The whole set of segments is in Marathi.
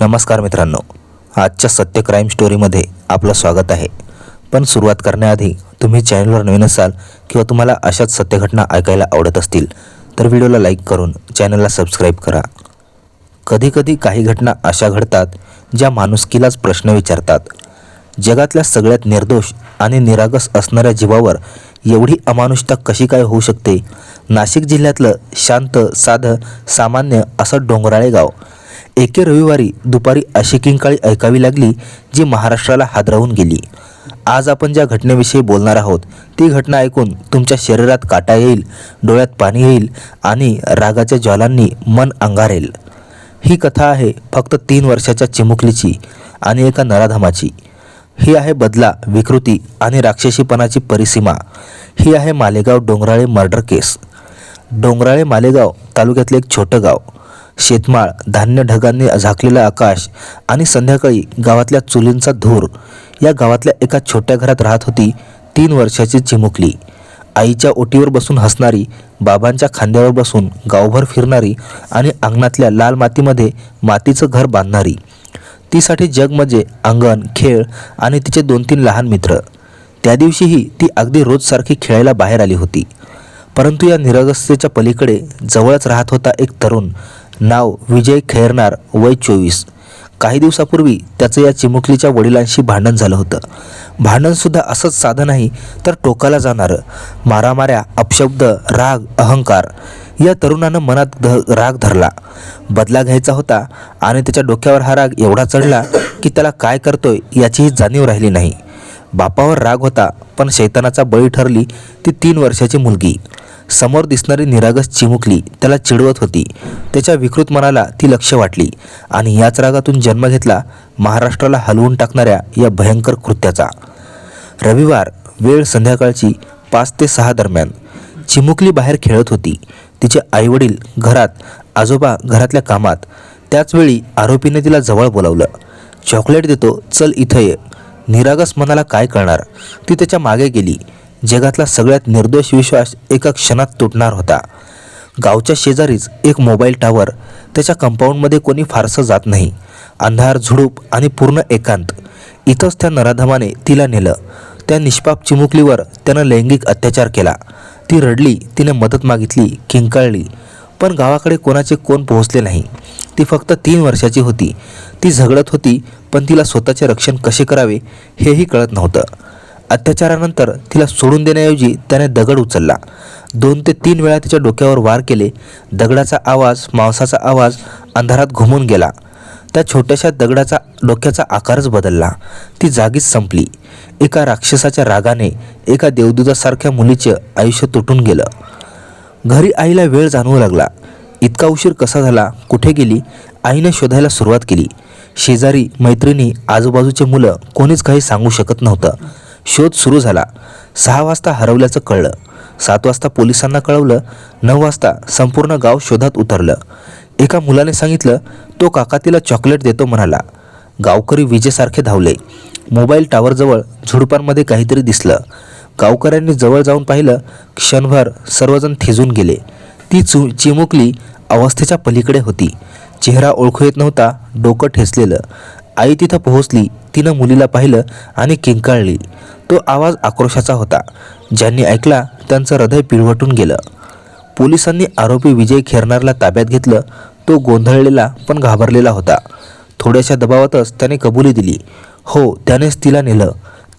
नमस्कार मित्रांनो. आजच्या सत्य क्राईम स्टोरीमध्ये आपलं स्वागत आहे. पण सुरुवात करण्याआधी तुम्ही चॅनलवर नवीन असाल किंवा तुम्हाला अशाच सत्यघटना ऐकायला आवडत असतील तर व्हिडिओला लाईक करून चॅनलला सबस्क्राईब करा. कधीकधी काही घटना अशा घडतात ज्या माणुसकीलाच प्रश्न विचारतात. जगातल्या सगळ्यात निर्दोष आणि निरागस असणाऱ्या जीवावर एवढी अमानुषता कशी काय होऊ शकते? नाशिक जिल्ह्यातलं शांत साधं सामान्य असं डोंगराळे गाव एके रविवारी दुपारी अशी किंकाळी ऐकावी लागली जी महाराष्ट्राला हादरवून गेली. आज आपण ज्या घटनेविषयी बोलणार आहोत ती घटना ऐकून तुमच्या शरीरात काटा येईल डोळ्यात पाणी येईल आणि रागाच्या ज्वालांनी मन अंगारेल. ही कथा आहे फक्त तीन वर्षाच्या चिमुकलीची आणि एका नराधमाची. ही आहे बदला विकृती आणि राक्षसीपणाची परिसीमा. ही आहे मालेगाव डोंगराळे मर्डर केस. डोंगराळे मालेगाव तालुक्यातले एक छोटं गाव. शेतमाळ धान्य ढगांनी झाकलेलं आकाश आणि संध्याकाळी गावातल्या चुलींचा धूर. या गावातल्या एका छोट्या घरात राहत होती तीन वर्षाची चिमुकली. आईच्या ओटीवर बसून हसणारी बाबांच्या खांद्यावर बसून गावभर फिरणारी आणि अंगणातल्या लाल मातीमध्ये मातीचं घर बांधणारी. तीसाठी जग म्हणजे अंगण खेळ आणि तिचे दोन तीन लहान मित्र. त्या दिवशीही ती अगदी रोजसारखी खेळायला बाहेर आली होती. परंतु या निरगस्तेच्या पलीकडे जवळच राहत होता एक तरुण. नाव विजय खैरनार वय चोवीस. काही दिवसापूर्वी त्याचं या चिमुकलीच्या वडिलांशी भांडण झालं होतं. भांडणसुद्धा असंच साधं नाही तर टोकाला जाणारं. मारामाऱ्या अपशब्द राग अहंकार या तरुणानं मनात ध राग धरला. बदला घ्यायचा होता आणि त्याच्या डोक्यावर हा राग एवढा चढला की त्याला काय करतोय याचीही जाणीव राहिली नाही. बापावर राग होता पण शैतानाचा बळी ठरली ती तीन वर्षाची मुलगी. समोर दिसणारी निरागस चिमुकली त्याला चिडवत होती. त्याच्या विकृत मनाला ती लक्ष वाटली आणि याच रागातून जन्म घेतला महाराष्ट्राला हलवून टाकणाऱ्या या भयंकर कृत्याचा. रविवार वेळ संध्याकाळची पाच ते सहा दरम्यान. चिमुकली बाहेर खेळत होती. तिचे आईवडील घरात आजोबा घरातल्या कामात. त्याचवेळी आरोपीने तिला जवळ बोलावलं. चॉकलेट देतो चल इथं ये. निरागस मनाला काय करणार? ती त्याच्यामागे गेली. जगातला सगळ्यात निर्दोष विश्वास एका क्षणात तुटणार होता. गावच्या शेजारीच एक मोबाईल टावर त्याच्या कंपाऊंडमध्ये कोणी फारसं जात नाही. अंधार झुडूप आणि पूर्ण एकांत. इथंच त्या नराधमाने तिला नेलं. त्या निष्पाप चिमुकलीवर त्यानं लैंगिक अत्याचार केला. ती रडली तिने मदत मागितली किंकाळली. पण गावाकडे कोणाचे कोण पोहोचले नाही. ती फक्त तीन वर्षाची होती. ती झगडत होती पण तिला स्वतःचे रक्षण कसे करावे हेही कळत नव्हतं. अत्याचारानंतर तिला सोडून देण्याऐवजी त्याने दगड उचलला. दोन ते तीन वेळा तिच्या डोक्यावर वार केले. दगडाचा आवाज मांसाचा आवाज अंधारात घुमून गेला. त्या छोट्याशा दगडाचा डोक्याचा आकारच बदलला. ती जागीच संपली. एका राक्षसाच्या रागाने एका देवदूतासारख्या मुलीचे आयुष्य तुटून गेलं. घरी आईला वेळ जाणवू लागला. इतका उशीर कसा झाला कुठे गेली आईने शोधायला सुरुवात केली. शेजारी मैत्रिणी आजूबाजूचे मुलं कोणीच काही सांगू शकत नव्हतं. शोध सुरू झाला. सहा वाजता हरवल्याचं कळलं. सात वाजता पोलिसांना कळवलं. नऊ वाजता संपूर्ण गाव शोधात उतरलं. एका मुलाने सांगितलं तो काका तिला चॉकलेट देतो म्हणाला. गावकरी विजेसारखे धावले. मोबाईल टावरजवळ झुडपांमध्ये काहीतरी दिसलं. गावकऱ्यांनी जवळ जाऊन पाहिलं क्षणभर सर्वजण ठेजून गेले. ती चु चिमुकली अवस्थेच्या पलीकडे होती. चेहरा ओळखू येत नव्हता डोकं ठेचलेलं. आई तिथं पोहोचली तिनं मुलीला पाहिलं आणि किंकाळली. तो आवाज आक्रोशाचा होता. ज्यांनी ऐकला त्यांचं हृदय पिळवटून गेलं. पोलिसांनी आरोपी विजय खेरनारला ताब्यात घेतलं. तो गोंधळलेला पण घाबरलेला होता. थोड्याशा दबावातच त्याने कबुली दिली. हो त्यानेच तिला नेलं.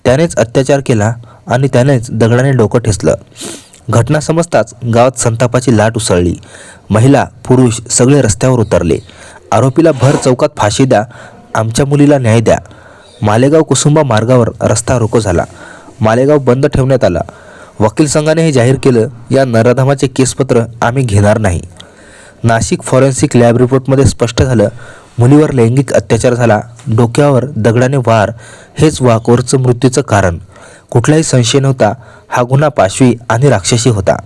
त्यानेच अत्याचार केला आणि त्यानेच दगडाने डोकं ठेचलं. घटना समजताच गावात संतापाची लाट उसळली. महिला पुरुष सगळे रस्त्यावर उतरले. आरोपीला भर चौकात फाशी द्या आमच्या मुलीला न्याय द्या. मालेगाव कुसुंबा मार्गावर रस्ता रोको झाला. मालेगाव बंद ठेवण्यात आला. वकील संघाने हे जाहीर केलं या नराधमाचे केसपत्र आम्ही घेणार नाही. नाशिक फॉरेन्सिक लॅब रिपोर्टमध्ये स्पष्ट झालं मुलीवर लैंगिक अत्याचार झाला डोक्यावर दगडाने वार हेच वाकोरचं मृत्यूचं कारण. कुठलाही संशय नव्हता हा गुन्हा पाशवी आणि राक्षसी होता.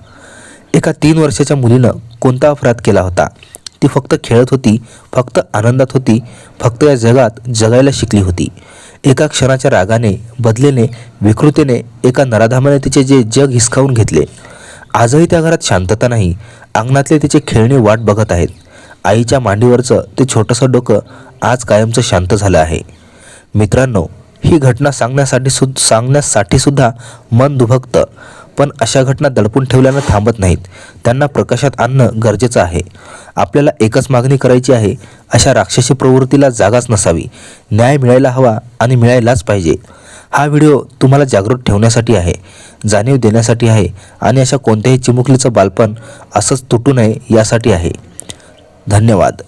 एका तीन वर्षाच्या मुलीनं कोणता अपराध केला होता? ती फक्त खेळत होती फक्त आनंदात होती फक्त या जगात जगायला शिकली होती. एका क्षणाच्या रागाने बदलेने विकृतीने एका नराधामाने तिचे जे जग हिसकावून घेतले. आजही त्या घरात शांतता नाही. अंगणातले तिचे खेळणी वाट बघत आहेत. आईच्या मांडीवरचं ते छोटंसं डोकं आज कायमचं शांत झालं आहे. मित्रांनो ही घटना सांगण्यासाठी सु सांगण्यासाठी सुद्धा मन दुभगतं पण अशा घटना दडपून ठेवल्यानं थांबत नाहीत. त्यांना प्रकाशात आणणं गरजेचं आहे. आपल्याला एकच मागणी करायची आहे अशा राक्षसी प्रवृत्तीला जागाच नसावी. न्याय मिळायला हवा आणि मिळायलाच पाहिजे. हा व्हिडिओ तुम्हाला जागृत ठेवण्यासाठी आहे जाणीव देण्यासाठी आहे आणि अशा कोणत्याही चिमुकलीचं बालपण असंच तुटू नये यासाठी आहे. धन्यवाद.